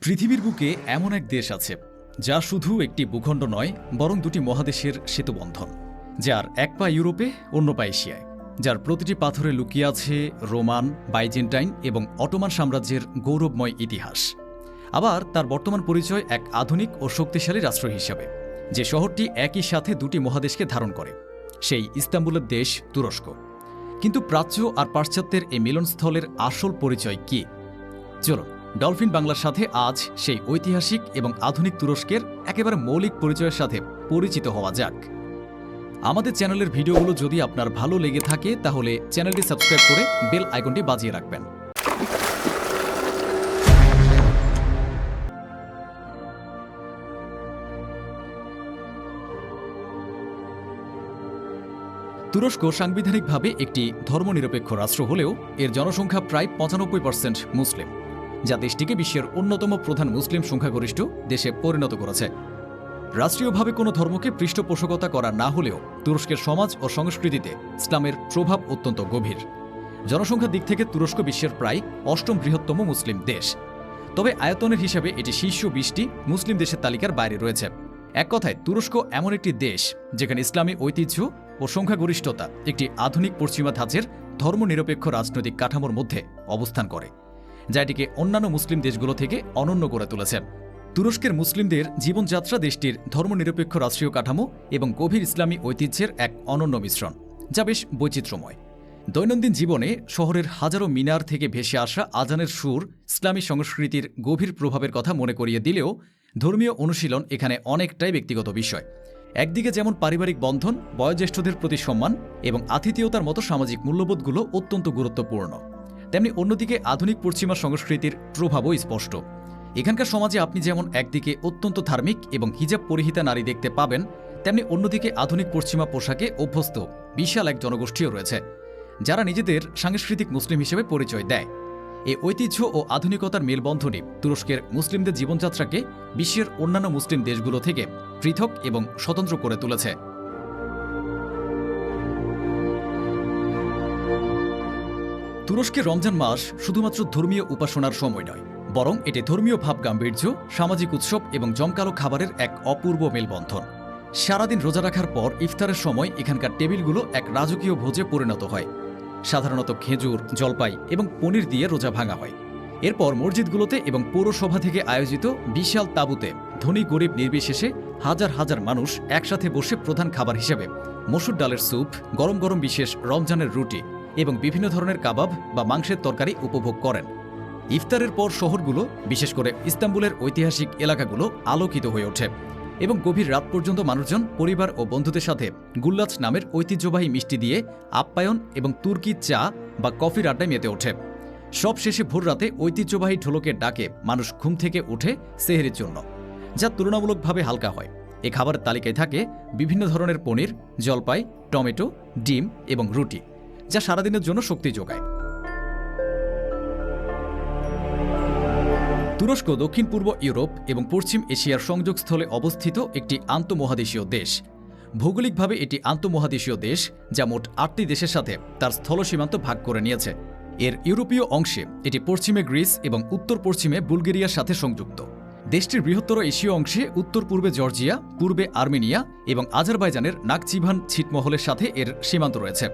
পৃথিবীর বুকে এমন এক দেশ আছে, যা শুধু একটি ভূখণ্ড নয়, বরং দুটি মহাদেশের সেতুবন্ধন, যার এক পা ইউরোপে, অন্য পা এশিয়ায়, যার প্রতিটি পাথরে লুকিয়ে আছে রোমান, বাইজেন্টাইন এবং অটোমান সাম্রাজ্যের গৌরবময় ইতিহাস। আবার তার বর্তমান পরিচয় এক আধুনিক ও শক্তিশালী রাষ্ট্র হিসাবে, যে শহরটি একই সাথে দুটি মহাদেশকে ধারণ করে, সেই ইস্তাম্বুলের দেশ তুরস্ক। কিন্তু প্রাচ্য আর পাশ্চাত্যের এই মিলনস্থলের আসল পরিচয় কি? চলুন, ডলফিন বাংলার সাথে আজ সেই ঐতিহাসিক এবং আধুনিক তুরস্কের একেবারে মৌলিক পরিচয়ের সাথে পরিচিত হওয়া যাক। আমাদের চ্যানেলের ভিডিওগুলো যদি আপনার ভালো লেগে থাকে, তাহলে চ্যানেলটি সাবস্ক্রাইব করে বেল আইকনটি বাজিয়ে রাখবেন। তুরস্ক সাংবিধানিকভাবে একটি ধর্মনিরপেক্ষ রাষ্ট্র হলেও এর জনসংখ্যা প্রায় পঁচানব্বই পার্সেন্ট মুসলিম, যা দেশটিকে বিশ্বের অন্যতম প্রধান মুসলিম সংখ্যাগরিষ্ঠ দেশে পরিণত করেছে। রাষ্ট্রীয়ভাবে কোনো ধর্মকে পৃষ্ঠপোষকতা করা না হলেও তুরস্কের সমাজ ও সংস্কৃতিতে ইসলামের প্রভাব অত্যন্ত গভীর। জনসংখ্যার দিক থেকে তুরস্ক বিশ্বের প্রায় অষ্টম বৃহত্তম মুসলিম দেশ। তবে আয়তনের হিসাবে এটি শীর্ষ বিশটি মুসলিম দেশের তালিকার বাইরে রয়েছে। এক কথায়, তুরস্ক এমন একটি দেশ যেখানে ইসলামী ঐতিহ্য ও সংখ্যাগরিষ্ঠতা একটি আধুনিক পশ্চিমা ধাঁচের ধর্মনিরপেক্ষ রাজনৈতিক কাঠামোর মধ্যে অবস্থান করে, যা এটিকে অন্যান্য মুসলিম দেশগুলো থেকে অনন্য করে তুলেছে। তুরস্কের মুসলিমদের জীবনযাত্রা দেশটির ধর্মনিরপেক্ষ রাষ্ট্রীয় কাঠামো এবং গভীর ইসলামী ঐতিহ্যের এক অনন্য মিশ্রণ, যা বেশ বৈচিত্র্যময়। দৈনন্দিন জীবনে শহরের হাজারো মিনার থেকে ভেসে আসা আজানের সুর ইসলামী সংস্কৃতির গভীর প্রভাবের কথা মনে করিয়ে দিলেও ধর্মীয় অনুশীলন এখানে অনেকটাই ব্যক্তিগত বিষয়। একদিকে যেমন পারিবারিক বন্ধন, বয়োজ্যেষ্ঠদের প্রতি সম্মান এবং আতিথেয়তার মতো সামাজিক মূল্যবোধগুলো অত্যন্ত গুরুত্বপূর্ণ। তেমনি অন্যদিকে আধুনিক পশ্চিমা সংস্কৃতির প্রভাবও স্পষ্ট। এখানকার সমাজে আপনি যেমন একদিকে অত্যন্ত ধার্মিক এবং হিজাব পরিহিতা নারী দেখতে পাবেন, তেমনি অন্যদিকে আধুনিক পশ্চিমা পোশাকে অভ্যস্ত বিশাল এক জনগোষ্ঠীও রয়েছে, যারা নিজেদের সাংস্কৃতিক মুসলিম হিসেবে পরিচয় দেয়। এই ঐতিহ্য ও আধুনিকতার মেলবন্ধনই তুরস্কের মুসলিমদের জীবনযাত্রাকে বিশ্বের অন্যান্য মুসলিম দেশগুলো থেকে পৃথক এবং স্বতন্ত্র করে তুলেছে। তুরস্কের রমজান মাস শুধুমাত্র ধর্মীয় উপাসনার সময় নয়, বরং এটি ধর্মীয় ভাব গাম্ভীর্য সামাজিক উৎসব এবং জমকালো খাবারের এক অপূর্ব মেলবন্ধন। সারাদিন রোজা রাখার পর ইফতারের সময় এখানকার টেবিলগুলো এক রাজকীয় ভোজে পরিণত হয়। সাধারণত খেজুর, জলপাই এবং পনির দিয়ে রোজা ভাঙা হয়। এরপর মসজিদগুলোতে এবং পৌরসভা থেকে আয়োজিত বিশাল তাঁবুতে ধনী গরিব নির্বিশেষে হাজার হাজার মানুষ একসাথে বসে প্রধান খাবার হিসেবে মসুর ডালের স্যুপ, গরম গরম বিশেষ রমজানের রুটি এবং বিভিন্ন ধরনের কাবাব বা মাংসের তরকারি উপভোগ করেন। ইফতারের পর শহরগুলো, বিশেষ করে ইস্তাম্বুলের ঐতিহাসিক এলাকাগুলো, আলোকিত হয়ে ওঠে। এবং গভীর রাত পর্যন্ত মানুষজন, পরিবার ও বন্ধুদের সাথে গুল্লাচ নামের ঐতিহ্যবাহী মিষ্টি দিয়ে আপ্যায়ন এবং তুর্কি চা বা কফির আড্ডায় মেতে ওঠে। সব শেষে ভোর রাতে ঐতিহ্যবাহী ঢোলকের ডাকে মানুষ ঘুম থেকে উঠে সেহেরির জন্য, যা তুলনামূলকভাবে হালকা হয়। এ খাবারের তালিকায় থাকে বিভিন্ন ধরনের পনির, জলপাই, টমেটো, ডিম এবং রুটি, যা সারাদিনের জন্য শক্তি যোগায়। তুরস্ক, দক্ষিণ পূর্ব ইউরোপ এবং পশ্চিম এশিয়ার সংযোগস্থলে অবস্থিত একটি আন্তঃমহাদেশীয় দেশ। ভৌগোলিকভাবে এটি আন্তঃমহাদেশীয় দেশ, যা মোট আটটি দেশের সাথে তার স্থলসীমান্ত ভাগ করে নিয়েছে। এর ইউরোপীয় অংশে এটি পশ্চিমে গ্রিস এবং উত্তর পশ্চিমে বুলগেরিয়ার সাথে সংযুক্ত। দেশটির বৃহত্তর এশীয় অংশে উত্তর পূর্বে জর্জিয়া, পূর্বে আর্মেনিয়া এবং আজারবাইজানের নাকচিভান ছিটমহলের সাথে এর সীমান্ত রয়েছে।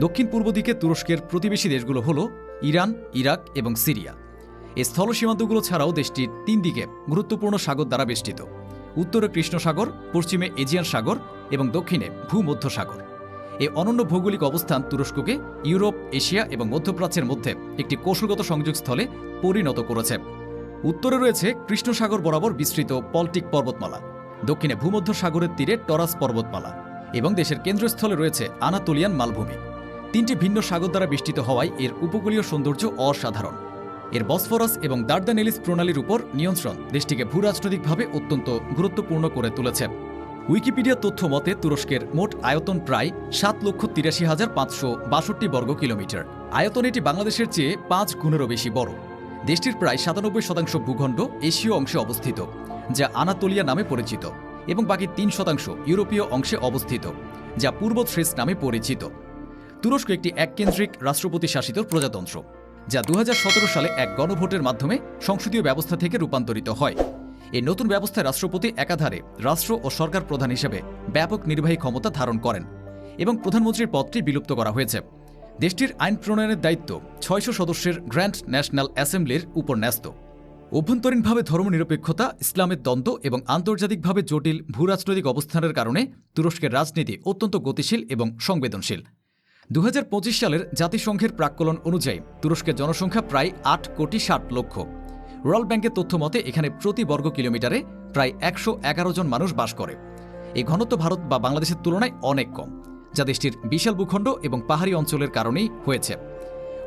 দক্ষিণ পূর্ব দিকে তুরস্কের প্রতিবেশী দেশগুলো হল ইরান, ইরাক এবং সিরিয়া। স্থল সীমান্তগুলো ছাড়াও দেশটির তিন দিকে গুরুত্বপূর্ণ সাগর দ্বারা বেষ্টিত। উত্তরে কৃষ্ণ সাগর পশ্চিমে এজিয়ান সাগর এবং দক্ষিণে ভূমধ্য সাগর এই অনন্য ভৌগোলিক অবস্থান তুরস্ককে ইউরোপ, এশিয়া এবং মধ্যপ্রাচ্যের মধ্যে একটি কৌশলগত সংযোগস্থলে পরিণত করেছে। উত্তরে রয়েছে কৃষ্ণ সাগর বরাবর বিস্তৃত পল্টিক পর্বতমালা। দক্ষিণে ভূমধ্য সাগরের তীরে টরাস পর্বতমালা এবং দেশের কেন্দ্রস্থলে রয়েছে আনাতোলিয়ান মালভূমি। তিনটি ভিন্ন সাগর দ্বারা বেষ্টিত হওয়ায় এর উপকূলীয় সৌন্দর্য অসাধারণ। এর বসফরাস এবং দার্দানেলিস প্রণালীর উপর নিয়ন্ত্রণ দেশটিকে ভূরাজনৈতিকভাবে অত্যন্ত গুরুত্বপূর্ণ করে তুলেছে। উইকিপিডিয়া তথ্য মতে, তুরস্কের মোট আয়তন প্রায় সাত লক্ষ তিরাশি হাজার পাঁচশো বাষট্টি বর্গ কিলোমিটার। আয়তন এটি বাংলাদেশের চেয়ে পাঁচ গুণেরও বেশি বড়। দেশটির প্রায় সাতানব্বই শতাংশ ভূখণ্ড এশীয় অংশে অবস্থিত, যা আনাতোলিয়া নামে পরিচিত, এবং বাকি তিন শতাংশ ইউরোপীয় অংশে অবস্থিত, যা পূর্ব থ্রেস নামে পরিচিত। তুরস্ক একটি এককেন্দ্রিক রাষ্ট্রপতি শাসিত প্রজাতন্ত্র। যা দু হাজার সতেরো সালে এক গণভোটের মাধ্যমে সংসদীয় ব্যবস্থা থেকে রূপান্তরিত হয়। এই নতুন ব্যবস্থায় রাষ্ট্রপতি একাধারে রাষ্ট্র ও সরকার প্রধান হিসেবে ব্যাপক নির্বাহী ক্ষমতা ধারণ করেন এবং প্রধানমন্ত্রীর পদটি বিলুপ্ত করা হয়েছে। দেশটির আইন প্রণয়নের দায়িত্ব ছয়শো সদস্যের গ্র্যান্ড ন্যাশনাল অ্যাসেম্বলির উপর ন্যস্ত। অভ্যন্তরীণভাবে ধর্মনিরপেক্ষতা, ইসলামের দ্বন্দ্ব এবং আন্তর্জাতিকভাবে জটিল ভূরাজনৈতিক অবস্থানের কারণে তুরস্কের রাজনীতি অত্যন্ত গতিশীল এবং সংবেদনশীল। দু হাজার পঁচিশ সালের জাতিসংঘের প্রাক্কলন অনুযায়ী তুরস্কের জনসংখ্যা প্রায় আট কোটি ষাট লক্ষ। ওয়ার্ল্ড ব্যাংকের তথ্য মতে, এখানে প্রতি বর্গ কিলোমিটারে প্রায় একশো এগারো জন মানুষ বাস করে। এই ঘনত্ব ভারত বা বাংলাদেশের তুলনায় অনেক কম, যা দেশটির বিশাল ভূখণ্ড এবং পাহাড়ি অঞ্চলের কারণেই হয়েছে।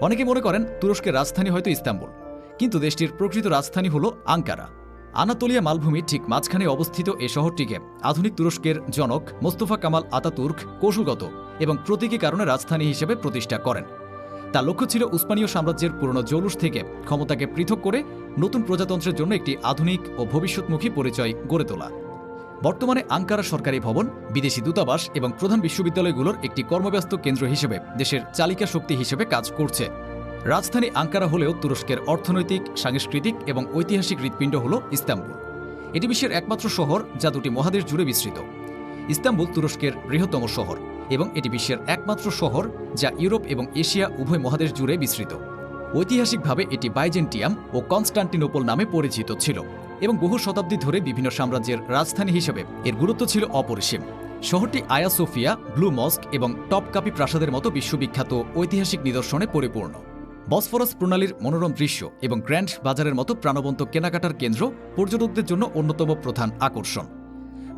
অনেকে মনে করেন, তুরস্কের রাজধানী হয়তো ইস্তাম্বুল, কিন্তু দেশটির প্রকৃত রাজধানী হল আঙ্কারা। আনাতোলিয়া মালভূমির ঠিক মাঝখানে অবস্থিত এ শহরটিকে আধুনিক তুরস্কের জনক মোস্তফা কামাল আতাতুর্ক কৌশলগত এবং প্রতীকী কারণে রাজধানী হিসেবে প্রতিষ্ঠা করেন। তার লক্ষ্য ছিল উসমানীয় সাম্রাজ্যের পুরনো জৌলুস থেকে ক্ষমতাকে পৃথক করে নতুন প্রজাতন্ত্রের জন্য একটি আধুনিক ও ভবিষ্যৎমুখী পরিচয় গড়ে তোলা। বর্তমানে আঙ্কারা সরকারি ভবন, বিদেশি দূতাবাস এবং প্রধান বিশ্ববিদ্যালয়গুলোর একটি কর্মব্যস্ত কেন্দ্র হিসেবে দেশের চালিকা শক্তি হিসেবে কাজ করছে। রাজধানী আঙ্কারা হলেও তুরস্কের অর্থনৈতিক, সাংস্কৃতিক এবং ঐতিহাসিক হৃৎপিণ্ড হল ইস্তাম্বুল। এটি বিশ্বের একমাত্র শহর যা দুটি মহাদেশ জুড়ে বিস্তৃত। ইস্তাম্বুল তুরস্কের বৃহত্তম শহর এবং এটি বিশ্বের একমাত্র শহর যা ইউরোপ এবং এশিয়া উভয় মহাদেশ জুড়ে বিস্তৃত। ঐতিহাসিকভাবে এটি বাইজেন্টিয়াম ও কনস্টান্টিনোপল নামে পরিচিত ছিল এবং বহু শতাব্দী ধরে বিভিন্ন সাম্রাজ্যের রাজধানী হিসেবে এর গুরুত্ব ছিল অপরিসীম। শহরটি আয়া সোফিয়া, ব্লু মস্ক এবং টপকাপি প্রাসাদের মতো বিশ্ববিখ্যাত ঐতিহাসিক নিদর্শনে পরিপূর্ণ। বসফরাস প্রণালীর মনোরম দৃশ্য এবং গ্র্যান্ড বাজারের মতো প্রাণবন্ত কেনাকাটার কেন্দ্র পর্যটকদের জন্য অন্যতম প্রধান আকর্ষণ।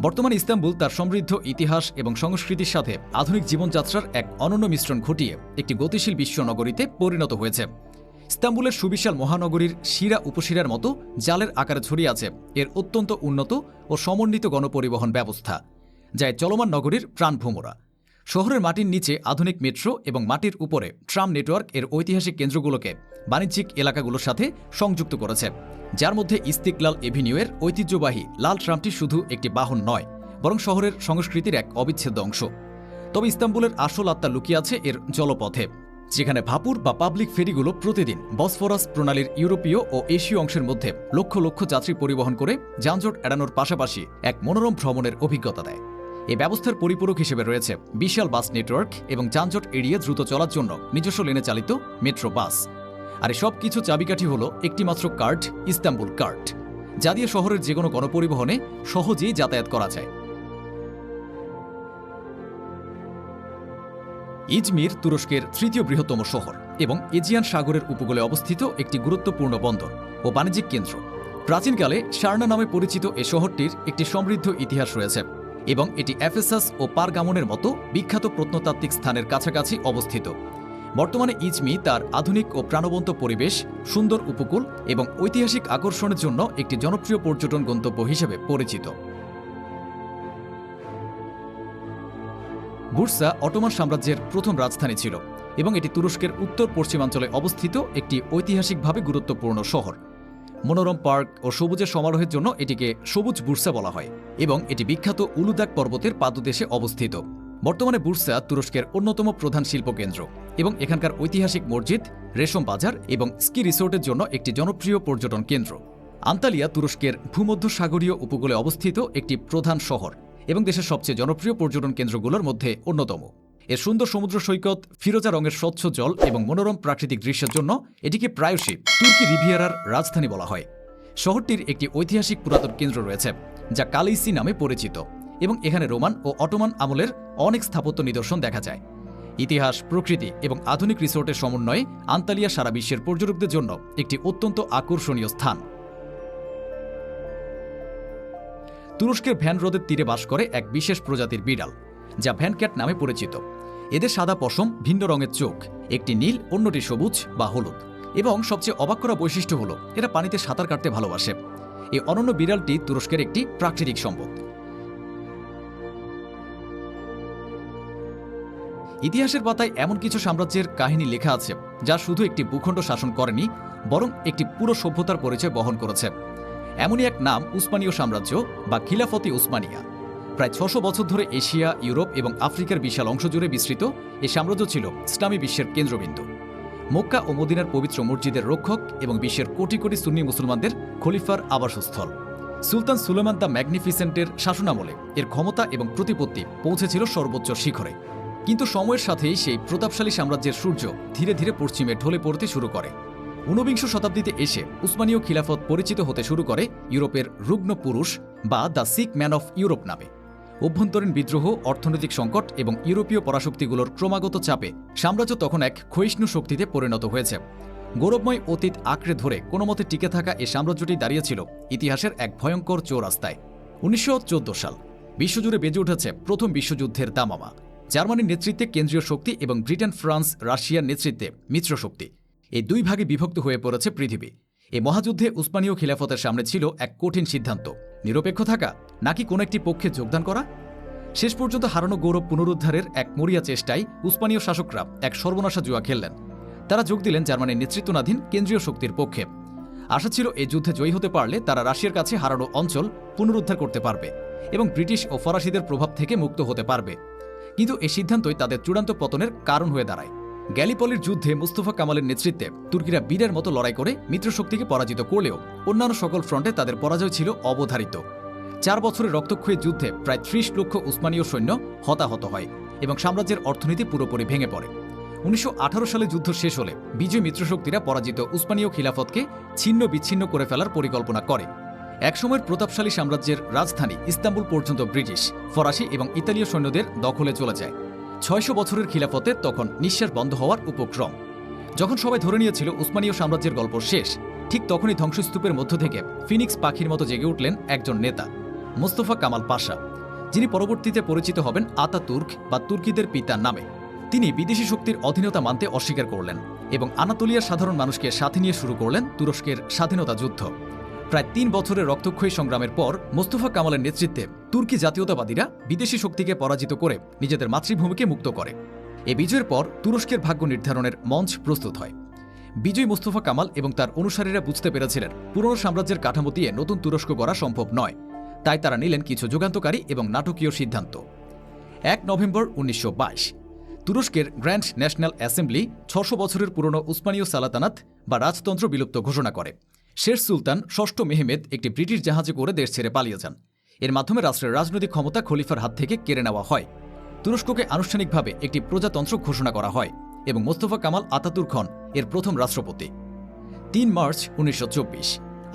বর্তমান ইস্তাম্বুল তার সমৃদ্ধ ইতিহাস এবং সংস্কৃতির সাথে আধুনিক জীবনযাত্রার এক অনন্য মিশ্রণ ঘটিয়ে একটি গতিশীল বিশ্ব নগরীতে পরিণত হয়েছে। ইস্তাম্বুলের সুবিশাল মহানগরীর শিরা উপশিরার মতো জালের আকারে ছড়িয়ে আছে এর অত্যন্ত উন্নত ও সমন্বিত গণপরিবহন ব্যবস্থা, যা এই চলমান নগরীর প্রাণভূমরা। শহরের মাটির নিচে আধুনিক মেট্রো এবং মাটির উপরে ট্রাম নেটওয়ার্ক এর ঐতিহাসিক কেন্দ্রগুলোকে বাণিজ্যিক এলাকাগুলোর সাথে সংযুক্ত করেছে, যার মধ্যে ইস্তিকলাল এভিনিউয়ের ঐতিহ্যবাহী লাল ট্রামটি শুধু একটি বাহন নয়, বরং শহরের সংস্কৃতির এক অবিচ্ছেদ্য অংশ। তবে ইস্তাম্বুলের আসল আত্মা লুকিয়ে আছে এর জলপথে, যেখানে ভাপুর বা পাবলিক ফেরিগুলো প্রতিদিন বসফরাস প্রণালীর ইউরোপীয় ও এশীয় অংশের মধ্যে লক্ষ লক্ষ যাত্রী পরিবহন করে যানজট এড়ানোর পাশাপাশি এক মনোরম ভ্রমণের অভিজ্ঞতা দেয়। এই ব্যবস্থার পরিপূরক হিসেবে রয়েছে বিশাল বাস নেটওয়ার্ক এবং যানজট এড়িয়ে দ্রুত চলার জন্য নিজস্ব লেনে চালিত মেট্রো বাস। আর সব কিছু চাবিকাঠি হল একটিমাত্র কার্ড, ইস্তাম্বুল কার্ড, যা দিয়ে শহরের যে কোনো গণপরিবহনে সহজেই যাতায়াত করা যায়। ইজমির তুরস্কের তৃতীয় বৃহত্তম শহর এবং এজিয়ান সাগরের উপকূলে অবস্থিত একটি গুরুত্বপূর্ণ বন্দর ও বাণিজ্যিক কেন্দ্র। প্রাচীনকালে সার্না নামে পরিচিত এ শহরটির একটি সমৃদ্ধ ইতিহাস রয়েছে। এবং এটি অ্যাফেসাস ও পারগামনের মতো বিখ্যাত প্রত্নতাত্ত্বিক স্থানের কাছাকাছি অবস্থিত। বর্তমানে ইজমি তার আধুনিক ও প্রাণবন্ত পরিবেশ, সুন্দর উপকূল এবং ঐতিহাসিক আকর্ষণের জন্য একটি জনপ্রিয় পর্যটন গন্তব্য হিসেবে পরিচিত। বুর্সা অটোমান সাম্রাজ্যের প্রথম রাজধানী ছিল এবং এটি তুরস্কের উত্তর পশ্চিমাঞ্চলে অবস্থিত একটি ঐতিহাসিকভাবে গুরুত্বপূর্ণ শহর। মনোরম পার্ক ও সবুজের সমারোহের জন্য এটিকে সবুজ বুর্সা বলা হয় এবং এটি বিখ্যাত উলুদাক পর্বতের পাদদেশে অবস্থিত। বর্তমানে বুর্সা তুরস্কের অন্যতম প্রধান শিল্পকেন্দ্র এবং এখানকার ঐতিহাসিক মসজিদ, রেশম বাজার এবং স্কি রিসোর্টের জন্য একটি জনপ্রিয় পর্যটন কেন্দ্র। আন্তালিয়া তুরস্কের ভূমধ্য সাগরীয় উপকূলে অবস্থিত একটি প্রধান শহর এবং দেশের সবচেয়ে জনপ্রিয় পর্যটন কেন্দ্রগুলোর মধ্যে অন্যতম। এর সুন্দর সমুদ্র সৈকত, ফিরোজা রঙের স্বচ্ছ জল এবং মনোরম প্রাকৃতিক দৃশ্যের জন্য এটিকে প্রায়শই তুর্কি রিভিয়ারার রাজধানী বলা হয়। শহরটির একটি ঐতিহাসিক পুরাতন কেন্দ্র রয়েছে, যা কালিসি নামে পরিচিত এবং এখানে রোমান ও অটোমান আমলের অনেক স্থাপত্য নিদর্শন দেখা যায়। ইতিহাস, প্রকৃতি এবং আধুনিক রিসোর্টের সমন্বয়ে আন্তালিয়া সারা বিশ্বের পর্যটকদের জন্য একটি অত্যন্ত আকর্ষণীয় স্থান। তুরস্কের ভ্যান হ্রদের তীরে বাস করে এক বিশেষ প্রজাতির বিড়াল যা ভ্যানক্যাট নামে পরিচিত। এদের সাদা পশম, ভিন্ন রঙের চোখ, একটি নীল, অন্যটি সবুজ বা হলুদ। এবং সবচেয়ে অবাক করা বৈশিষ্ট্য হল, এরা পানিতে সাঁতার কাটতে ভালোবাসে। এই অনন্য বিড়ালটি তুরস্কের একটি প্রাকৃতিক সম্পদ। ইতিহাসের পাতায় এমন কিছু সাম্রাজ্যের কাহিনী লেখা আছে, যা শুধু একটি ভূখণ্ড শাসন করেনি, বরং একটি পুরো সভ্যতার পরিচয় বহন করেছে। এমনই এক নাম উসমানীয় সাম্রাজ্য বা খিলাফতি উসমানিয়া। প্রায় ছশো বছর ধরে এশিয়া, ইউরোপ এবং আফ্রিকার বিশাল অংশ জুড়ে বিস্তৃত এ সাম্রাজ্য ছিল ইসলামী বিশ্বের কেন্দ্রবিন্দু। মক্কা ও মদিনার পবিত্র মসজিদের রক্ষক এবং বিশ্বের কোটি কোটি সুন্নি মুসলমানদের খলিফার আবাসস্থল। সুলতান সুলেমান দ্য ম্যাগনিফিসেন্টের শাসনামলে এর ক্ষমতা এবং প্রতিপত্তি পৌঁছেছিল সর্বোচ্চ শিখরে। কিন্তু সময়ের সাথেই সেই প্রতাপশালী সাম্রাজ্যের সূর্য ধীরে ধীরে পশ্চিমে ঢলে পড়তে শুরু করে। ঊনবিংশ শতাব্দীতে এসে উসমানীয় খিলাফত পরিচিত হতে শুরু করে ইউরোপের রুগ্ন পুরুষ বা the sick man of Europe নামে। অভ্যন্তরীণ বিদ্রোহ, অর্থনৈতিক সংকট এবং ইউরোপীয় পরাশক্তিগুলোর ক্রমাগত চাপে সাম্রাজ্য তখন এক ক্ষয়িষ্ণু শক্তিতে পরিণত হয়েছে। গৌরবময় অতীত আঁকড়ে ধরে কোনো মতে টিকে থাকা এ সাম্রাজ্যটি দাঁড়িয়েছিল ইতিহাসের এক ভয়ঙ্কর চৌরাস্তায়। উনিশশো চোদ্দ সাল, বিশ্বজুড়ে বেজে উঠেছে প্রথম বিশ্বযুদ্ধের দামামা। জার্মানির নেতৃত্বে কেন্দ্রীয় শক্তি এবং ব্রিটেন, ফ্রান্স, রাশিয়ার নেতৃত্বে মিত্র শক্তি। এই দুই ভাগে বিভক্ত হয়ে পড়েছে পৃথিবী। এই মহাযুদ্ধে উসমানীয় খিলাফতের সামনে ছিল এক কঠিন সিদ্ধান্ত। নিরপেক্ষ থাকা নাকি কোনো একটি পক্ষে যোগদান করা? শেষ পর্যন্ত হারানো গৌরব পুনরুদ্ধারের এক মরিয়া চেষ্টায় উসমানীয় শাসকরা এক সর্বনাশা জুয়া খেললেন। তারা যোগ দিলেন জার্মানির নেতৃত্বাধীন কেন্দ্রীয় শক্তির পক্ষে। আশা ছিল এই যুদ্ধে জয়ী হতে পারলে তারা রাশিয়ার কাছে হারানো অঞ্চল পুনরুদ্ধার করতে পারবে এবং ব্রিটিশ ও ফরাসিদের প্রভাব থেকে মুক্ত হতে পারবে। কিন্তু এই সিদ্ধান্তই তাদের চূড়ান্ত পতনের কারণ হয়ে দাঁড়ায়। গ্যালিপলির যুদ্ধে মুস্তফা কামালের নেতৃত্বে তুর্কিরা বীরের মতো লড়াই করে মিত্রশক্তিকে পরাজিত করলেও অন্যান্য সকল ফ্রন্টে তাদের পরাজয় ছিল অবধারিত। চার বছরের রক্তক্ষয়ী যুদ্ধে প্রায় ত্রিশ লক্ষ উসমানীয় সৈন্য হতাহত হয় এবং সাম্রাজ্যের অর্থনীতি পুরোপুরি ভেঙে পড়ে। উনিশশো আঠারো সালে যুদ্ধ শেষ হলে বিজয় মিত্রশক্তিরা পরাজিত উসমানীয় খিলাফতকে ছিন্ন বিচ্ছিন্ন করে ফেলার পরিকল্পনা করে। একসময়ের প্রতাপশালী সাম্রাজ্যের রাজধানী ইস্তাম্বুল পর্যন্ত ব্রিটিশ, ফরাসি এবং ইতালীয় সৈন্যদের দখলে চলে যায়। ছয়শো বছরের খিলাফতে তখন নিঃশ্বাস বন্ধ হওয়ার উপক্রম। যখন সবাই ধরে নিয়েছিল উসমানীয় সাম্রাজ্যের গল্প শেষ, ঠিক তখনই ধ্বংসস্তূপের মধ্য থেকে ফিনিক্স পাখির মতো জেগে উঠলেন একজন নেতা, মোস্তফা কামাল পাশা, যিনি পরবর্তীতে পরিচিত হবেন আতা তুর্ক বা তুর্কিদের পিতার নামে। তিনি বিদেশি শক্তির অধীনতা মানতে অস্বীকার করলেন এবং আনাতোলিয়ার সাধারণ মানুষকে সাথে নিয়ে শুরু করলেন তুরস্কের স্বাধীনতা যুদ্ধ। প্রায় তিন বছরের রক্তক্ষয়ী সংগ্রামের পর মোস্তফা কামালের নেতৃত্বে তুর্কি জাতীয়তাবাদীরা বিদেশি শক্তিকে পরাজিত করে নিজেদের মাতৃভূমিকে মুক্ত করে। এ বিজয়ের পর তুরস্কের ভাগ্য নির্ধারণের মঞ্চ প্রস্তুত হয়। বিজয় মোস্তফা কামাল এবং তার অনুসারীরা বুঝতে পেরেছিলেন, পুরনো সাম্রাজ্যের কাঠামো দিয়ে নতুন তুরস্ক গড়া সম্ভব নয়। তাই তারা নিলেন কিছু যুগান্তকারী এবং নাটকীয় সিদ্ধান্ত। এক নভেম্বর উনিশশো বাইশ, তুরস্কের গ্র্যান্ড ন্যাশনাল অ্যাসেম্বলি ছশো বছরের পুরনো উসমানীয় সালাতানাত বা রাজতন্ত্র বিলুপ্ত ঘোষণা করে। শের সুলতান ষষ্ঠ মেহমেদ একটি ব্রিটিশ জাহাজে করে দেশ ছেড়ে পালিয়ে যান। এর মাধ্যমে রাষ্ট্রের রাজনৈতিক ক্ষমতা খলিফার হাত থেকে কেড়ে নেওয়া হয়। তুরস্ককে আনুষ্ঠানিকভাবে একটি প্রজাতন্ত্র ঘোষণা করা হয় এবং মোস্তফা কামাল আতাতুর খন এর প্রথম রাষ্ট্রপতি। তিন মার্চ উনিশশো চব্বিশ,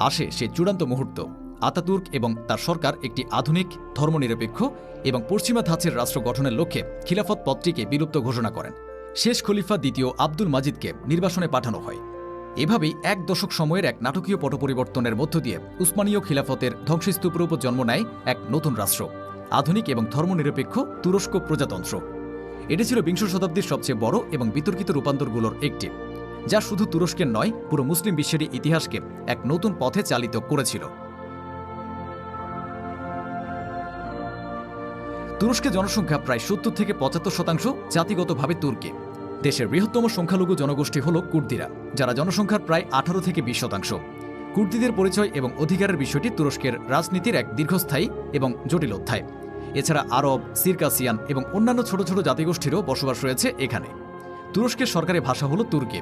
আসে সে চূড়ান্ত মুহূর্ত। আতাতুর্ক এবং তার সরকার একটি আধুনিক, ধর্মনিরপেক্ষ এবং পশ্চিমা ধাঁচের রাষ্ট্র গঠনের লক্ষ্যে খিলাফত পদটিকে বিলুপ্ত ঘোষণা করেন। শেষ খলিফা দ্বিতীয় আব্দুল মাজিদকে নির্বাসনে পাঠানো হয়। এভাবেই এক দশক সময়ের এক নাটকীয় পটপরিবর্তনের মধ্য দিয়ে উসমানীয় খিলাফতের ধ্বংসস্তূপের উপর জন্ম নেয় এক নতুন রাষ্ট্র, আধুনিক এবং ধর্মনিরপেক্ষ তুরস্ক প্রজাতন্ত্র। এটি ছিল বিংশ শতাব্দীর সবচেয়ে বড় এবং বিতর্কিত রূপান্তরগুলোর একটি, যা শুধু তুরস্কের নয়, পুরো মুসলিম বিশ্বেরই ইতিহাসকে এক নতুন পথে চালিত করেছিল। তুরস্কের জনসংখ্যা প্রায় সত্তর থেকে পঁচাত্তর শতাংশ জাতিগতভাবে তুর্কি। দেশের বৃহত্তম সংখ্যালঘু জনগোষ্ঠী হল কুর্দিরা, যারা জনসংখ্যার প্রায় আঠারো থেকে বিশ শতাংশ। কুর্দিদের পরিচয় এবং অধিকারের বিষয়টি তুরস্কের রাজনীতির এক দীর্ঘস্থায়ী এবং জটিল অধ্যায়। এছাড়া আরব, সিরকাসিয়ান এবং অন্যান্য ছোট ছোট জাতিগোষ্ঠীরও বসবাস রয়েছে এখানে। তুরস্কের সরকারি ভাষা হল তুর্কি।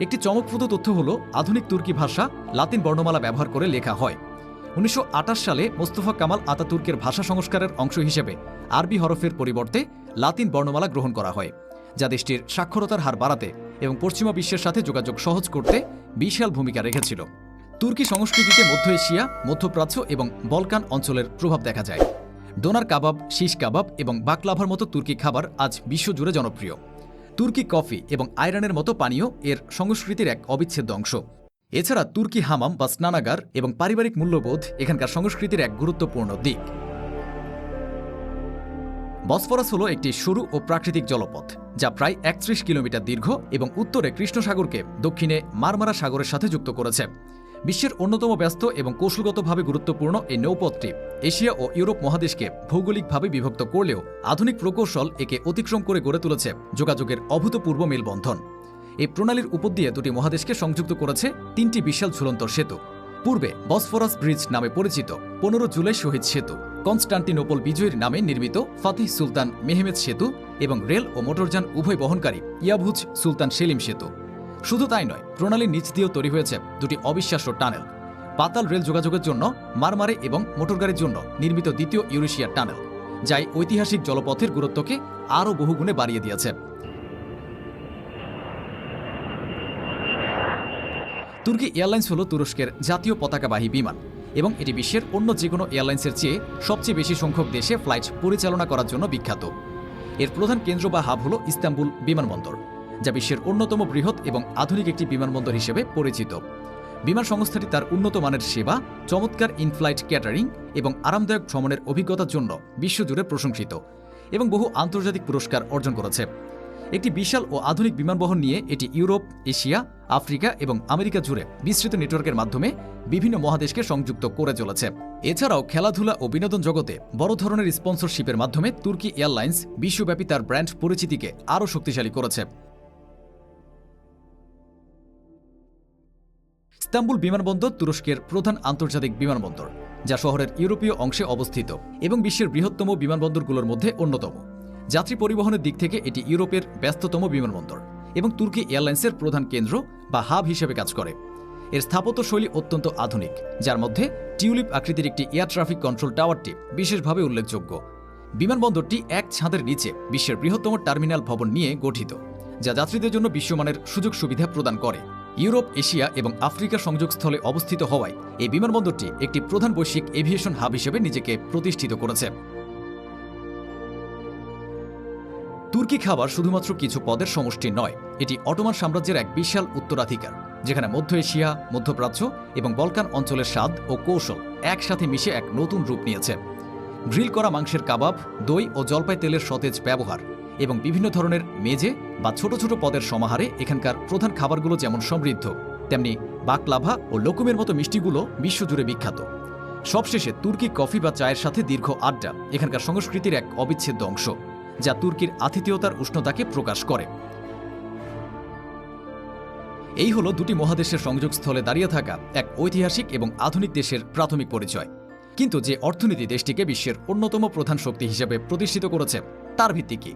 একটি চমকপ্রদ তথ্য হল, আধুনিক তুর্কি ভাষা লাতিন বর্ণমালা ব্যবহার করে লেখা হয়। উনিশশো আটাশ সালে মোস্তফা কামাল আতাতুর্কের ভাষা সংস্কারের অংশ হিসেবে আরবি হরফের পরিবর্তে লাতিন বর্ণমালা গ্রহণ করা হয়। যা দেশটির সাক্ষরতার হার বাড়াতে এবং পশ্চিমা বিশ্বের সাথে যোগাযোগ সহজ করতে বিশাল ভূমিকা রেখেছিল। তুর্কি সংস্কৃতিতে মধ্য এশিয়া, মধ্যপ্রাচ্য এবং বলকান অঞ্চলের প্রভাব দেখা যায়। ডোনার কাবাব, শীষ কাবাব এবং বাকলাভার মতো তুর্কি খাবার আজ বিশ্বজুড়ে জনপ্রিয়। তুর্কি কফি এবং আয়রনের মতো পানীয় এর সংস্কৃতির এক অবিচ্ছেদ্য অংশ। এছাড়া তুর্কি হামাম বা স্নানাগার এবং পারিবারিক মূল্যবোধ এখানকার সংস্কৃতির এক গুরুত্বপূর্ণ দিক। বসফরাস হল একটি সরু ও প্রাকৃতিক জলপথ, যা প্রায় একত্রিশ কিলোমিটার দীর্ঘ এবং উত্তরে কৃষ্ণ সাগরকে দক্ষিণে মারমারা সাগরের সাথে যুক্ত করেছে। বিশ্বের অন্যতম ব্যস্ত এবং কৌশলগতভাবে গুরুত্বপূর্ণ এই নৌপথটি এশিয়া ও ইউরোপ মহাদেশকে ভৌগোলিকভাবে বিভক্ত করলেও আধুনিক প্রকৌশল একে অতিক্রম করে গড়ে তুলেছে যোগাযোগের অভূতপূর্ব মেলবন্ধন। এই প্রণালীর উপর দিয়ে দুটি মহাদেশকে সংযুক্ত করেছে তিনটি বিশাল ঝুলন্ত সেতু। পূর্বে বসফরাস ব্রিজ নামে পরিচিত পনেরো জুলাই শহীদ সেতু। কনস্টান্টিনোপল বিজয়ের নামে নির্মিত ফাতিহ সুলতান মেহমেদ সেতু এবং রেল ও মোটরযান উভয় বহনকারী ইয়াভুজ সুলতান সেলিম সেতু। শুধু তাই নয় প্রণালীর নিচ দিয়েও তৈরি হয়েছে দুটি অবিশ্বাস্য টানেল। পাতাল রেল যোগাযোগের জন্য, মারমারে এবং মোটরগাড়ির জন্য নির্মিত দ্বিতীয় ইউরেশিয়ার টানেল, যাই ঐতিহাসিক জলপথের গুরুত্বকে আরও বহুগুণে বাড়িয়ে দিয়েছে। তুর্কি এয়ারলাইন্স হল তুরস্কের জাতীয় পতাকাবাহী বিমান। এবং এটি বিশ্বের অন্য যে কোনো এয়ারলাইন্সের চেয়ে সবচেয়ে বেশি সংখ্যক দেশে ফ্লাইট পরিচালনা করার জন্য বিখ্যাত। এর প্রধান কেন্দ্র বা হাব হল ইস্তাম্বুল বিমানবন্দর, যা বিশ্বের অন্যতম বৃহৎ এবং আধুনিক একটি বিমানবন্দর হিসেবে পরিচিত। বিমান সংস্থাটি তার উন্নত মানের সেবা, চমৎকার ইনফ্লাইট ক্যাটারিং এবং আরামদায়ক ভ্রমণের অভিজ্ঞতার জন্য বিশ্বজুড়ে প্রশংসিত এবং বহু আন্তর্জাতিক পুরস্কার অর্জন করেছে। একটি বিশাল ও আধুনিক বিমান বহন নিয়ে এটি ইউরোপ, এশিয়া, আফ্রিকা এবং আমেরিকা জুড়ে বিস্তৃত নেটওয়ার্কের মাধ্যমে বিভিন্ন মহাদেশকে সংযুক্ত করে চলেছে। এছাড়াও খেলাধুলা ও বিনোদন জগতে বড় ধরনের স্পন্সরশিপের মাধ্যমে তুর্কি এয়ারলাইন্স বিশ্বব্যাপী তার ব্র্যান্ড পরিচিতিকে আরও শক্তিশালী করেছে। ইস্তাম্বুল বিমানবন্দর তুরস্কের প্রধান আন্তর্জাতিক বিমানবন্দর, যা শহরের ইউরোপীয় অংশে অবস্থিত এবং বিশ্বের বৃহত্তম বিমানবন্দরগুলোর মধ্যে অন্যতম। যাত্রী পরিবহনের দিক থেকে এটি ইউরোপের ব্যস্ততম বিমানবন্দর এবং তুর্কি এয়ারলাইন্সের প্রধান কেন্দ্র বা হাব হিসেবে কাজ করে। এর স্থাপত্য শৈলী অত্যন্ত আধুনিক, যার মধ্যে টিউলিপ আকৃতির একটি এয়ার ট্রাফিক কন্ট্রোল টাওয়ারটি বিশেষভাবে উল্লেখযোগ্য। বিমানবন্দরটি এক ছাদের নিচে বিশ্বের বৃহত্তম টার্মিনাল ভবন নিয়ে গঠিত, যা যাত্রীদের জন্য বিশ্বমানের সুযোগ সুবিধা প্রদান করে। ইউরোপ, এশিয়া এবং আফ্রিকা সংযোগস্থলে অবস্থিত হওয়ায় এই বিমানবন্দরটি একটি প্রধান বৈশ্বিক এভিয়েশন হাব হিসেবে নিজেকে প্রতিষ্ঠিত করেছে। তুর্কি খাবার শুধুমাত্র কিছু পদের সমষ্টি নয়, এটি অটোমান সাম্রাজ্যের এক বিশাল উত্তরাধিকার, যেখানে মধ্য এশিয়া, মধ্যপ্রাচ্য এবং বলকান অঞ্চলের স্বাদ ও কৌশল একসাথে মিশে এক নতুন রূপ নিয়েছে। গ্রিল করা মাংসের কাবাব, দই ও জলপাই তেলের সতেজ ব্যবহার এবং বিভিন্ন ধরনের মেজে বা ছোট ছোট পদের সমাহারে এখানকার প্রধান খাবারগুলো যেমন সমৃদ্ধ, তেমনি বাকলাভা ও লোকুমের মতো মিষ্টিগুলো বিশ্বজুড়ে বিখ্যাত। সবশেষে তুর্কি কফি বা চায়ের সাথে দীর্ঘ আড্ডা, এখানকার সংস্কৃতির এক অবিচ্ছেদ্য অংশ। যা তুর্কির আতিথেয়তার উষ্ণতাকে প্রকাশ করে। এই হলো দুটি মহাদেশের সংযোগস্থলে দাঁড়িয়ে থাকা এক ঐতিহাসিক এবং আধুনিক দেশের প্রাথমিক পরিচয়। কিন্তু যে অর্থনীতি দেশটিকে বিশ্বের অন্যতম প্রধান শক্তি হিসেবে প্রতিষ্ঠিত করেছে, তার ভিত্তি কি?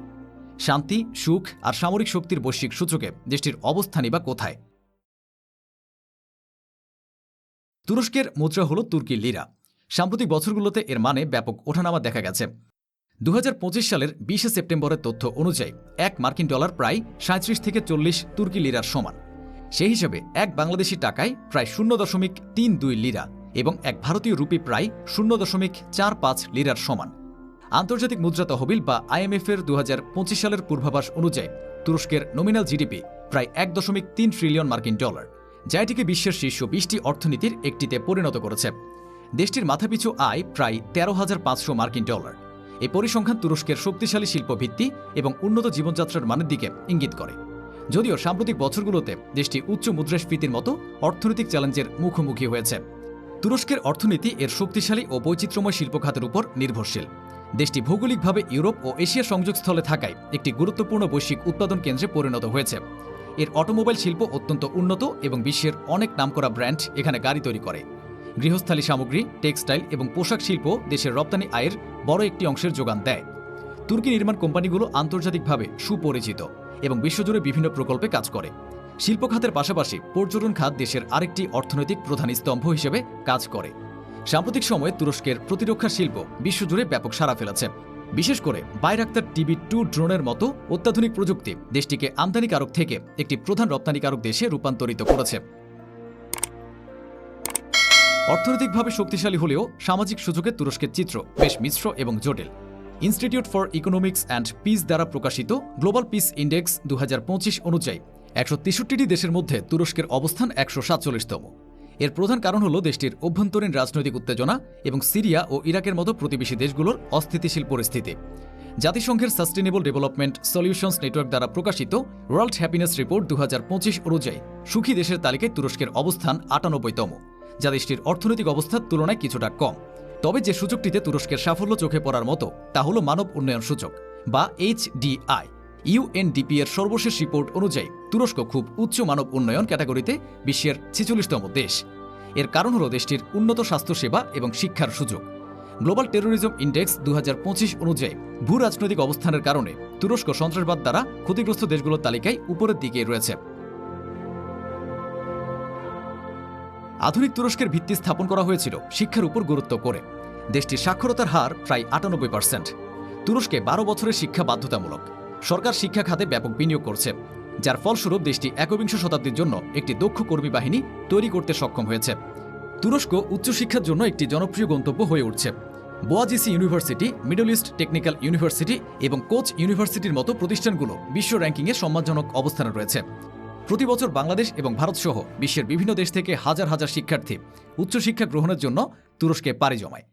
শান্তি, সুখ আর সামরিক শক্তির বৈশ্বিক সূচকে দেশটির অবস্থানই বা কোথায়? তুরস্কের মুদ্রা হল তুর্কি লিরা। সাম্প্রতিক বছরগুলোতে এর মানে ব্যাপক ওঠানামা দেখা গেছে। দু হাজার পঁচিশ সালের বিশে সেপ্টেম্বরের তথ্য অনুযায়ী এক মার্কিন ডলার প্রায় সাঁত্রিশ থেকে চল্লিশ তুর্কি লিরার সমান। সেই হিসেবে এক বাংলাদেশি টাকায় প্রায় শূন্য দশমিক তিন দুই লিরা এবং এক ভারতীয় রুপি প্রায় শূন্য দশমিক চার পাঁচ লিরার সমান। আন্তর্জাতিক মুদ্রা তহবিল বা আইএমএফের দু হাজার পঁচিশ সালের পূর্বাভাস অনুযায়ী তুরস্কের নমিনাল জিডিপি প্রায় এক দশমিক তিন ট্রিলিয়ন মার্কিন ডলার, যা এটিকে বিশ্বের শীর্ষ বিশটি অর্থনীতির একটিতে পরিণত করেছে। দেশটির মাথাপিছু আয় প্রায় তেরো হাজার পাঁচশো মার্কিন ডলার। এই পরিসংখ্যান তুরস্কের শক্তিশালী শিল্প ভিত্তি এবং উন্নত জীবনযাত্রার মানের দিকে ইঙ্গিত করে। যদিও সাম্প্রতিক বছরগুলোতে দেশটি উচ্চ মুদ্রাস্ফীতির মতো অর্থনৈতিক চ্যালেঞ্জের মুখোমুখি হয়েছে। তুরস্কের অর্থনীতি এর শক্তিশালী ও বৈচিত্র্যময় শিল্প খাতের উপর নির্ভরশীল। দেশটি ভৌগোলিকভাবে ইউরোপ ও এশিয়া সংযোগস্থলে থাকায় একটি গুরুত্বপূর্ণ বৈশ্বিক উৎপাদন কেন্দ্রে পরিণত হয়েছে। এর অটোমোবাইল শিল্প অত্যন্ত উন্নত এবং বিশ্বের অনেক নামকরা ব্র্যান্ড এখানে গাড়ি তৈরি করে। গৃহস্থালী সামগ্রী, টেক্সটাইল এবং পোশাক শিল্প দেশের রপ্তানি আয়ের বড় একটি অংশের যোগান দেয়। তুর্কি নির্মাণ কোম্পানিগুলো আন্তর্জাতিকভাবে সুপরিচিত এবং বিশ্বজুড়ে বিভিন্ন প্রকল্পে কাজ করে। শিল্প খাতের পাশাপাশি পর্যটন খাত দেশের আরেকটি অর্থনৈতিক প্রধান স্তম্ভ হিসেবে কাজ করে। সাম্প্রতিক সময়ে তুরস্কের প্রতিরক্ষা শিল্প বিশ্বজুড়ে ব্যাপক সাড়া ফেলেছে। বিশেষ করে বাইরাক্তার টিভি টু ড্রোনের মতো অত্যাধুনিক প্রযুক্তি দেশটিকে আমদানিকারক থেকে একটি প্রধান রপ্তানিকারক দেশে রূপান্তরিত করেছে। অর্থনৈতিকভাবে শক্তিশালী হলেও সামাজিক সুযোগে তুরস্কের চিত্র বেশ মিশ্র এবং জটিল। Institute for economics and peace দ্বারা প্রকাশিত গ্লোবাল পিস ইন্ডেক্স দু হাজার পঁচিশ অনুযায়ী একশো তেষট্টিটি দেশের মধ্যে তুরস্কের অবস্থান একশো সাতচল্লিশতম। এর প্রধান কারণ হল দেশটির অভ্যন্তরীণ রাজনৈতিক উত্তেজনা এবং সিরিয়া ও ইরাকের মতো প্রতিবেশী দেশগুলোর অস্থিতিশীল পরিস্থিতি। জাতিসংঘের সাস্টেনেবল ডেভেলপমেন্ট সলিউশনস নেটওয়ার্ক দ্বারা প্রকাশিত ওয়ার্ল্ড হ্যাপিনেস রিপোর্ট দু হাজার পঁচিশ অনুযায়ী সুখী দেশের তালিকায় তুরস্কের অবস্থান আটানব্বইতম। যা দেশটির অর্থনৈতিক অবস্থার তুলনায় কিছুটা কম। তবে যে সূচকটিতে তুরস্কের সাফল্য চোখে পড়ার মতো, তা হল মানব উন্নয়ন সূচক, বা এইচডিআই ইউএনডিপি এর সর্বশেষ রিপোর্ট অনুযায়ী, তুরস্ক খুব উচ্চ মানব উন্নয়ন ক্যাটাগরিতে বিশ্বের ছেচল্লিশতম দেশ। এর কারণ হল দেশটির উন্নত স্বাস্থ্যসেবা এবং শিক্ষার সুযোগ। গ্লোবাল টেরোরিজম ইন্ডেক্স দু হাজার পঁচিশ অনুযায়ী ভূ রাজনৈতিক অবস্থানের কারণে তুরস্ক সন্ত্রাসবাদ দ্বারা ক্ষতিগ্রস্ত দেশগুলোর তালিকায় উপরের দিকে রয়েছে। আধুনিক তুরস্কের ভিত্তি স্থাপন করা হয়েছিল শিক্ষার উপর গুরুত্ব করে। দেশটির সাক্ষরতার হার প্রায় আটানব্বই পার্সেন্ট তুরস্কে বারো বছরের শিক্ষা বাধ্যতামূলক। সরকার শিক্ষা খাতে ব্যাপক বিনিয়োগ করছে, যার ফলস্বরূপ দেশটি একবিংশ শতাব্দীর জন্য একটি দক্ষ কর্মী বাহিনী তৈরি করতে সক্ষম হয়েছে। তুরস্ক উচ্চশিক্ষার জন্য একটি জনপ্রিয় গন্তব্য হয়ে উঠছে। Bogazici University, Middle East Technical University এবং কোচ ইউনিভার্সিটির মতো প্রতিষ্ঠানগুলো বিশ্ব র্যাঙ্কিংয়ে সম্মানজনক অবস্থানে রয়েছে। প্রতি বছর বাংলাদেশ এবং ভারতসহ বিশ্বের বিভিন্ন দেশ থেকে হাজার হাজার শিক্ষার্থী উচ্চশিক্ষা গ্রহণের জন্য তুরস্কে পাড়ি জমায়।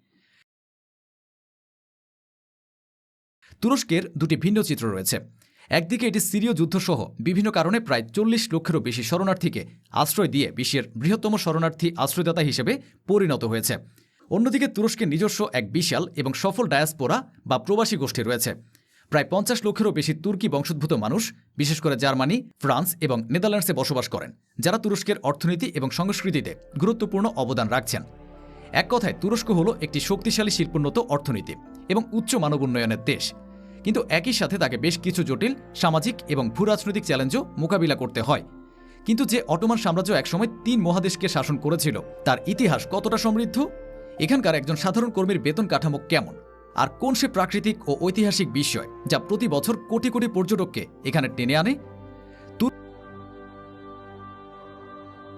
তুরস্কের দুটি ভিন্ন চিত্র রয়েছে। একদিকে এটি সিরীয় যুদ্ধসহ বিভিন্ন কারণে প্রায় চল্লিশ লক্ষেরও বেশি শরণার্থীকে আশ্রয় দিয়ে বিশ্বের বৃহত্তম শরণার্থী আশ্রয়দাতা হিসেবে পরিণত হয়েছে। অন্যদিকে তুরস্কের নিজস্ব এক বিশাল এবং সফল ডায়াসপোরা বা প্রবাসী গোষ্ঠী রয়েছে। প্রায় পঞ্চাশ লক্ষেরও বেশি তুর্কি বংশোদ্ভূত মানুষ, বিশেষ করে জার্মানি, ফ্রান্স এবং নেদারল্যান্ডসে বসবাস করেন, যারা তুরস্কের অর্থনীতি এবং সংস্কৃতিতে গুরুত্বপূর্ণ অবদান রাখছেন। এক কথায়, তুরস্ক হল একটি শক্তিশালী শিল্পোন্নত অর্থনীতি এবং উচ্চ মানব উন্নয়নের দেশ। কিন্তু একই সাথে তাকে বেশ কিছু জটিল, সামাজিক এবং ভূরাজনৈতিক চ্যালেঞ্জও মোকাবিলা করতে হয়। কিন্তু যে অটোমান সাম্রাজ্য একসময় তিন মহাদেশকে শাসন করেছিল, তার ইতিহাস কতটা সমৃদ্ধ? এখানকার একজন সাধারণ কর্মীর বেতন কাঠামো কেমন? আর কোন সে প্রাকৃতিক ও ঐতিহাসিক বিষয় যা প্রতি বছর কোটি কোটি পর্যটককে এখানে টেনে আনে?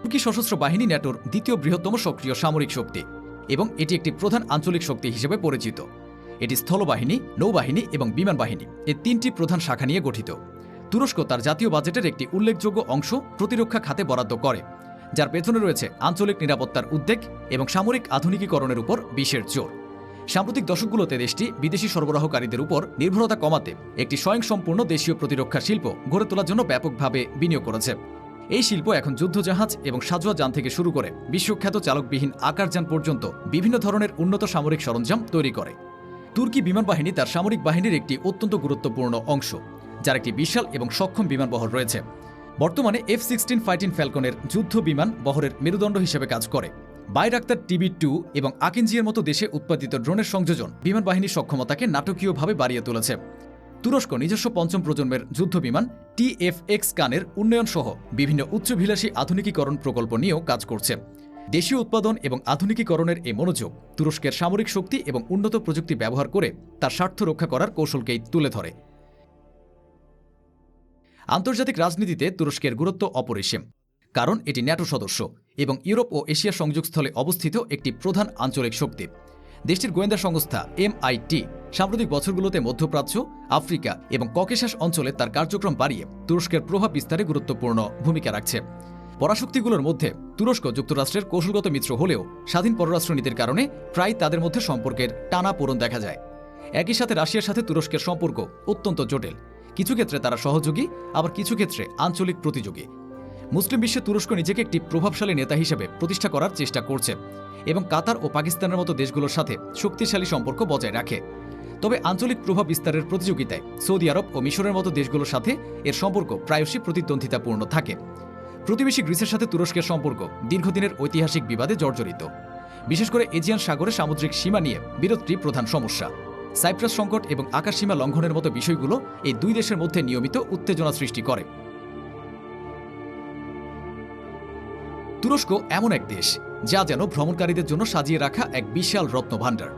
তুর্কি সশস্ত্র বাহিনী ন্যাটোর দ্বিতীয় বৃহত্তম সক্রিয় সামরিক শক্তি এবং এটি একটি প্রধান আঞ্চলিক শক্তি হিসেবে পরিচিত। এটি স্থলবাহিনী, নৌবাহিনী এবং বিমান বাহিনী এই তিনটি প্রধান শাখা নিয়ে গঠিত। তুরস্ক তার জাতীয় বাজেটের একটি উল্লেখযোগ্য অংশ প্রতিরক্ষা খাতে বরাদ্দ করে, যার পেছনে রয়েছে আঞ্চলিক নিরাপত্তার উদ্বেগ এবং সামরিক আধুনিকীকরণের উপর বিশের জোর। সাম্প্রতিক দশকগুলোতে দেশটি বিদেশি সরবরাহকারীদের উপর নির্ভরতা কমাতে একটি স্বয়ংসম্পূর্ণ দেশীয় প্রতিরক্ষা শিল্প গড়ে তোলার জন্য ব্যাপকভাবে বিনিয়োগ করেছে। এই শিল্প এখন যুদ্ধজাহাজ এবং সাজোয়া যান থেকে শুরু করে বিশ্বখ্যাত চালকবিহীন আকারযান পর্যন্ত বিভিন্ন ধরনের উন্নত সামরিক সরঞ্জাম তৈরি করে। তুর্কি বিমান বাহিনী তার সামরিক বাহিনীর একটি অত্যন্ত গুরুত্বপূর্ণ অংশ, যার একটি বিশাল এবং সক্ষম বিমান বহর রয়েছে। বর্তমানে এফ সিক্সটিন ফাইটিন ফ্যালকনের যুদ্ধ বিমান বহরের মেরুদণ্ড হিসেবে কাজ করে। বাইরাক্তার টিভি টু এবং আকিনজিয়ের মতো দেশে উৎপাদিত ড্রোনের সংযোজন বিমান বাহিনীর সক্ষমতাকে নাটকীয়ভাবে বাড়িয়ে তুলেছে। তুরস্ক নিজস্ব পঞ্চম প্রজন্মের যুদ্ধ বিমান টিএফএক্স কানের উন্নয়ন সহ বিভিন্ন উচ্চভিলাষী আধুনিকীকরণ প্রকল্প নিয়েও কাজ করছে। দেশীয় উৎপাদন এবং আধুনিকীকরণের এই মনোযোগ তুরস্কের সামরিক শক্তি এবং উন্নত প্রযুক্তি ব্যবহার করে তার স্বার্থ রক্ষা করার কৌশলকেই তুলে ধরে। আন্তর্জাতিক রাজনীতিতে তুরস্কের গুরুত্ব অপরিসীম। কারণ এটি ন্যাটো সদস্য এবং ইউরোপ ও এশিয়া সংযোগস্থলে অবস্থিত একটি প্রধান আঞ্চলিক শক্তি। দেশটির গোয়েন্দা সংস্থা এমআইটি সাম্প্রতিক বছরগুলোতে মধ্যপ্রাচ্য, আফ্রিকা এবং ককেশাস অঞ্চলে তার কার্যক্রম বাড়িয়ে তুরস্কের প্রভাব বিস্তারে গুরুত্বপূর্ণ ভূমিকা রাখছে। পরাশক্তিগুলোর মধ্যে তুরস্ক যুক্তরাষ্ট্রের কৌশলগত মিত্র হলেও স্বাধীন পররাষ্ট্রনীতির কারণে প্রায় তাদের মধ্যে সম্পর্কের টানা পূরণ দেখা যায়। একই সাথে রাশিয়ার সাথে তুরস্কের সম্পর্ক অত্যন্ত জটিল। কিছু ক্ষেত্রে তারা সহযোগী, আবার কিছু ক্ষেত্রে আঞ্চলিক প্রতিযোগী। মুসলিম বিশ্বে তুরস্ক নিজেকে একটি প্রভাবশালী নেতা হিসেবে প্রতিষ্ঠা করার চেষ্টা করছে এবং কাতার ও পাকিস্তানের মতো দেশগুলোর সাথে শক্তিশালী সম্পর্ক বজায় রাখে। তবে আঞ্চলিক প্রভাব বিস্তারের প্রতিযোগিতায় সৌদি আরব ও মিশরের মতো দেশগুলোর সাথে এর সম্পর্ক প্রায়শই প্রতিদ্বন্দ্বিতাপূর্ণ থাকে। প্রতিবেশী গ্রিসের সাথে তুরস্কের সম্পর্ক দীর্ঘদিনের ঐতিহাসিক বিবাদে জর্জরিত। বিশেষ করে এজিয়ান সাগরে সামুদ্রিক সীমা নিয়ে বিরোধটি প্রধান সমস্যা। সাইপ্রাস সংকট এবং আকাশসীমা লঙ্ঘনের মতো বিষয়গুলো এই দুই দেশের মধ্যে নিয়মিত উত্তেজনা সৃষ্টি করে। তুরস্ক এমন এক দেশ, যা যেন ভ্রমণকারীদের জন্য সাজিয়ে রাখা এক বিশাল রত্নভাণ্ডার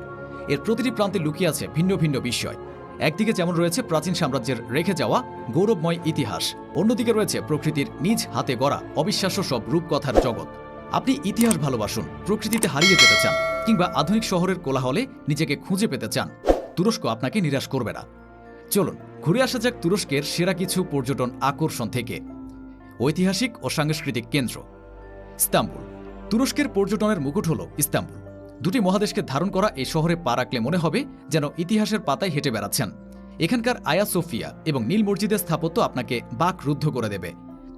এর প্রতিটি প্রান্তে লুকিয়ে আছে ভিন্ন ভিন্ন বিষয় একদিকে যেমন রয়েছে প্রাচীন সাম্রাজ্যের রেখে যাওয়া গৌরবময় ইতিহাস, অন্যদিকে রয়েছে প্রকৃতির নিজ হাতে গড়া অবিশ্বাস্য সব রূপকথার জগৎ। আপনি ইতিহাস ভালোবাসুন, প্রকৃতিতে হারিয়ে যেতে চান, কিংবা আধুনিক শহরের কোলাহলে নিজেকে খুঁজে পেতে চান। তুরস্ক আপনাকে নিরাশ করবে না। চলুন, ঘুরে আসা যাক তুরস্কের সেরা কিছু পর্যটন আকর্ষণ থেকে। ঐতিহাসিক ও সাংস্কৃতিক কেন্দ্র। ইস্তাম্বুল। তুরস্কের পর্যটনের মুকুট হল ইস্তাম্বুল। দুটি মহাদেশকে ধারণ করা এই শহরে পা রাখলে মনে হবে যেন ইতিহাসের পাতায় হেঁটে বেড়াচ্ছেন। এখানকার আয়া সোফিয়া এবং নীল মসজিদের স্থাপত্য আপনাকে বাক রুদ্ধ করে দেবে।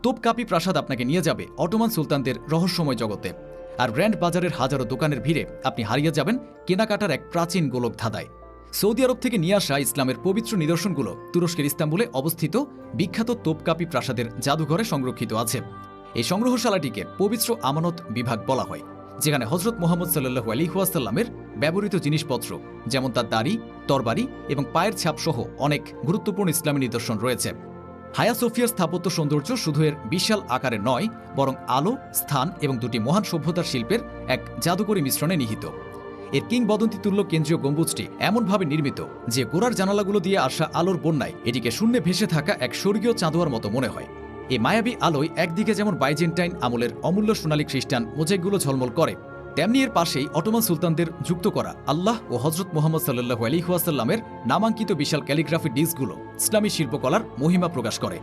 তোপকাপি প্রাসাদ আপনাকে নিয়ে যাবে অটোমান সুলতানদের রহস্যময় জগতে। আর গ্র্যান্ড বাজারের হাজারো দোকানের ভিড়ে আপনি হারিয়ে যাবেন কেনাকাটার এক প্রাচীন গোলক ধাঁধায়। সৌদি আরব থেকে নিয়ে আসা ইসলামের পবিত্র নিদর্শনগুলো তুরস্কের ইস্তাম্বুলে অবস্থিত বিখ্যাত তোপকাপি প্রাসাদের জাদুঘরে সংরক্ষিত আছে। এই সংগ্রহশালাটিকে পবিত্র আমানত বিভাগ বলা হয়, যেখানে হজরত মোহাম্মদ সাল্লু আলী হুয়াসাল্লামের ব্যবহৃত জিনিসপত্র, যেমন তার দাড়ি, তরবারি এবং পায়ের ছাপ সহ অনেক গুরুত্বপূর্ণ ইসলামী নিদর্শন রয়েছে। হায়া সোফিয়ার স্থাপত্য সৌন্দর্য শুধু এর বিশাল আকারে নয়, বরং আলো, স্থান এবং দুটি মহান সভ্যতার শিল্পের এক জাদুকরী মিশ্রণে নিহিত। এর কিংবদন্তি তুল্য কেন্দ্রীয় গম্বুজটি এমনভাবে নির্মিত যে গোড়ার জানালাগুলো দিয়ে আসা আলোর বন্যায় এটিকে শূন্যে ভেসে থাকা এক স্বর্গীয় চাঁদোয়ার মতো মনে হয়। এই মায়াবী আলোয় একদিকে যেমন বাইজেন্টাইন আমলের অমূল্য সোনালী খ্রিস্টান মোজেকগুলো ঝলমল করে, তেমনি এর পাশেই অটোমান সুলতানদের যুক্ত করা আল্লাহ ও হজরত মোহাম্মদ সাল্লু আলিহাসাল্লামের নামাঙ্কিত বিশাল ক্যালিগ্রাফি ডিস্কগুলো ইসলামী শিল্পকলার মহিমা প্রকাশ করে।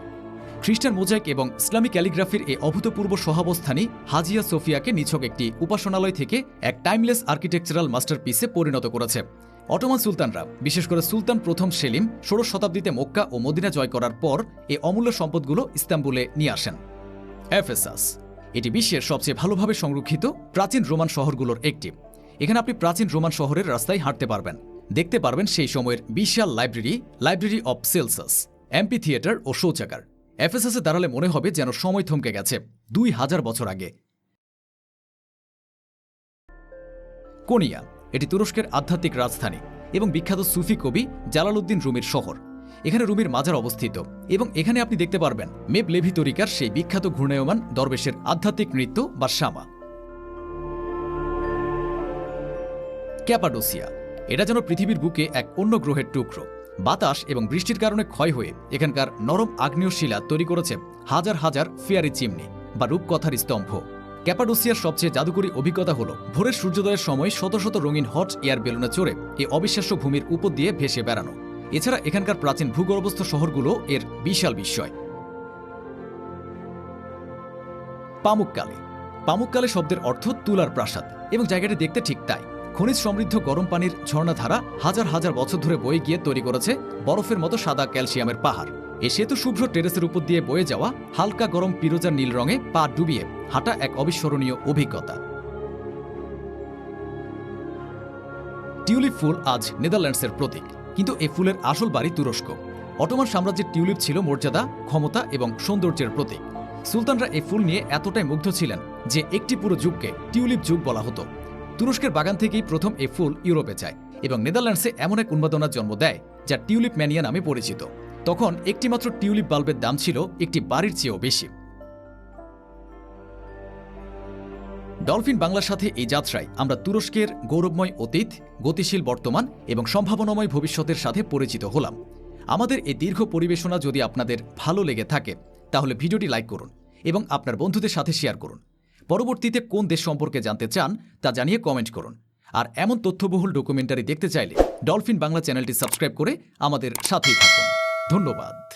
খ্রিস্টান মোজাইক এবং ইসলামী ক্যালিগ্রাফির এই অভূতপূর্ব সহাবস্থানই হাজিয়া সোফিয়াকে নিছক একটি উপাসনালয় থেকে এক টাইমলেস আর্কিটেকচারাল মাস্টারপিসে পরিণত করেছে। অটোমান সুলতানরা, বিশেষ করে সুলতান প্রথম সেলিম, ষোড়শ শতাব্দীতে মক্কা ও মদিনা জয় করার পর এই অমূল্য সম্পদগুলো ইস্তাম্বুলে নিয়ে আসেন। এফেসাস, এটি বিশ্বের সবচেয়ে ভালোভাবে সংরক্ষিত প্রাচীন রোমান শহরগুলোর একটি। এখানে আপনি প্রাচীন রোমান শহরের রাস্তায় হাঁটতে পারবেন। দেখতে পারবেন সেই সময়ের বিশাল library library of Celsus, amphitheatre ও শৌচাগার। এফএসএসে দাঁড়ালে মনে হবে যেন সময় থমকে গেছে, দুই হাজার বছর আগে। কোনিয়া এটি তুরস্কের আধ্যাত্মিক রাজধানী এবং বিখ্যাত সুফি কবি জালালউদ্দিন রুমির শহর। এখানে রুমির মাজার অবস্থিত এবং এখানে আপনি দেখতে পারবেন মেব লেভি তরিকার সেই বিখ্যাত ঘূর্ণায়মান দরবেশের আধ্যাত্মিক নৃত্য বা শামা ক্যাপাডোসিয়া, এটা যেন পৃথিবীর বুকে এক অন্য গ্রহের টুকরো। বাতাস এবং বৃষ্টির কারণে ক্ষয় হয়ে এখানকার নরম আগ্নেয় শিলা তৈরি করেছে হাজার হাজার ফিয়ারি চিমনি বা রূপকথার স্তম্ভ। ক্যাপাডোসিয়ার সবচেয়ে জাদুকরী অভিজ্ঞতা হল, ভোরের সূর্যোদয়ের সময় শত শত রঙিন হট এয়ার বেলুনে চড়ে এই অবিশ্বাস্য ভূমির উপর দিয়ে ভেসে বেড়ানো। এছাড়া এখানকার প্রাচীন ভূগর্ভস্থ শহরগুলো এর বিশাল বিস্ময়। পামুককালে। পামুককালে শব্দের অর্থ তুলার প্রাসাদ, এবং জায়গাটি দেখতে ঠিক তাই। খনিজ সমৃদ্ধ গরম পানির ঝর্ণাধারা হাজার হাজার বছর ধরে বয়ে গিয়ে তৈরি করেছে বরফের মতো সাদা ক্যালসিয়ামের পাহাড়। এ সেতু শুভ্র টেরেসের উপর দিয়ে বয়ে যাওয়া হালকা গরম পিরোজার নীল রঙে পা ডুবিয়ে হাঁটা এক অবিস্মরণীয় অভিজ্ঞতা। টিউলিপ ফুল আজ নেদারল্যান্ডসের প্রতীক, কিন্তু এই ফুলের আসল বাড়ি তুরস্ক। অটোমান সাম্রাজ্যের টিউলিপ ছিল মর্যাদা, ক্ষমতা এবং সৌন্দর্যের প্রতীক। সুলতানরা এই ফুল নিয়ে এতটাই মুগ্ধ ছিলেন যে একটি পুরো যুগকে টিউলিপ যুগ বলা হতো। তুরস্কের বাগান থেকেই প্রথম এ ফুল ইউরোপে যায় এবং নেদারল্যান্ডসে এমন এক উন্মাদনার জন্ম দেয় যা টিউলিপ ম্যানিয়া নামে পরিচিত। তখন একটিমাত্র টিউলিপ বাল্বের দাম ছিল একটি বাড়ির চেয়েও বেশি। ডলফিন বাংলার সাথে এই যাত্রায় আমরা তুরস্কের গৌরবময় অতীত, গতিশীল বর্তমান এবং সম্ভাবনাময় ভবিষ্যতের সাথে পরিচিত হলাম। আমাদের এই দীর্ঘ পরিবেশনা যদি আপনাদের ভালো লেগে থাকে, তাহলে ভিডিওটি লাইক করুন এবং আপনার বন্ধুদের সাথে শেয়ার করুন। পরবর্তীতে কোন দেশ সম্পর্কে জানতে চান, তা জানিয়ে কমেন্ট করুন। আর এমন তথ্যবহুল ডকুমেন্টারি দেখতে চাইলে ডলফিন বাংলা চ্যানেলটি সাবস্ক্রাইব করে আমাদের সাথেই থাকুন। ধন্যবাদ।